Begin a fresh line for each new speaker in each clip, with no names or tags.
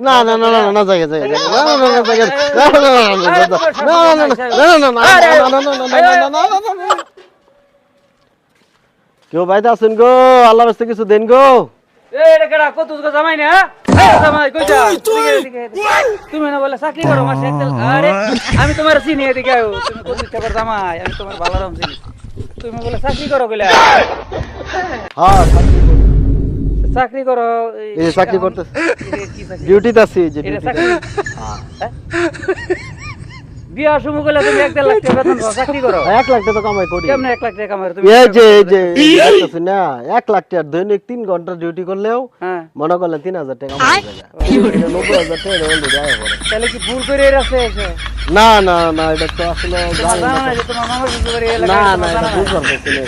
না না না না না জায়গা জায়গা না না না জায়গা না না না না না না না কেউ বাইতে আছেন গো আল্লাহ বাস্তে কিছু দেন গো
আমি তোমার চিনি এদিকে জামাই আমি তোমার ভালো রকম চিনি তুমি বলে চাকরি করো
গেলে
চাকরি করো
চাকরি করতে ডিউটিতে আছি যে
হ্যাঁ? বিয়ার সময় কইলা তুমি এক দেড় লাখ টাকা বেতন পাও, চাকরি করো।
এক লাখ টাকা কামাই করি।
কেমনে এক লাখ টাকা কামাই তুমি
এই যে এই যে দেখতেছি না এক লাখ টাকা দৈনিক তিন ঘণ্টা ডিউটি করলেও
হ্যাঁ।
মনে করলে তিন হাজার টাকা নব্বই হাজার টাকা অলরেডি আয় পড়ে
তাহলে কি ভুল করে এর আছে এসে?
না না না এটা তো আসলে না না না বুঝবার পারছি না।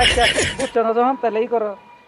আচ্ছা বুঝছ না যখন তাহলে ই করো।